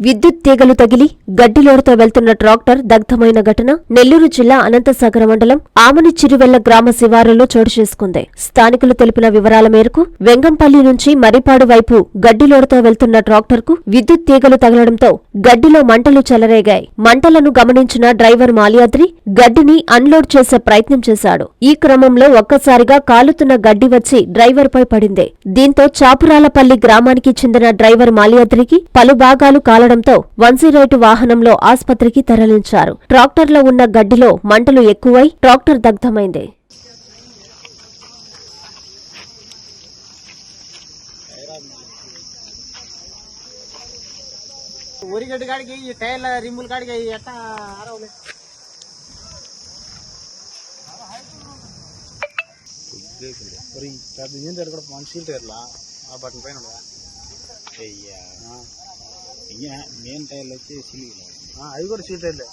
విద్యుత్ తీగలు తగిలి గడ్డిలోడుతో వెళ్తున్న ట్రాక్టర్ దగ్ధమైన ఘటన నెల్లూరు జిల్లా అనంతసాగర మండలం ఆమని చిరువెల్ల గ్రామ శివారులో చోటు చేసుకుంది. స్థానికులు తెలిపిన వివరాల మేరకు వెంగంపల్లి నుంచి మరిపాడు వైపు గడ్డిలోడుతో వెళ్తున్న ట్రాక్టర్కు విద్యుత్ తీగలు తగలడంతో గడ్డిలో మంటలు చెలరేగాయి. మంటలను గమనించిన డ్రైవర్ మాల్యాద్రి గడ్డిని అన్లోడ్ చేసే ప్రయత్నం చేశాడు. ఈ క్రమంలో ఒక్కసారిగా కాలుతున్న గడ్డి వచ్చి డ్రైవర్ పై పడింది. దీంతో చాపురాలపల్లి గ్రామానికి చెందిన డ్రైవర్ మాల్యాద్రికి పలు భాగాలు కాలడంతో వన్సీరైటు వాహనంలో ఆస్పత్రికి తరలించారు. ట్రాక్టర్లో ఉన్న గడ్డిలో మంటలు ఎక్కువై ట్రాక్టర్ దగ్ధమైంది. ఊరిగడ్డి కాడికి ఈ టైర్ల రిమ్ముల కాడికి ఎట్ట ఆరవలే మరి పెద్ద ఇంజిన్ టైర్ కూడా వన్ సీల్ టైర్లా ఆ బటన్ పైన ఉండదా అయ్యా మెయిన్ టైర్లు వచ్చి సిలిగిలో అవి కూడా సీల్ టైర్లే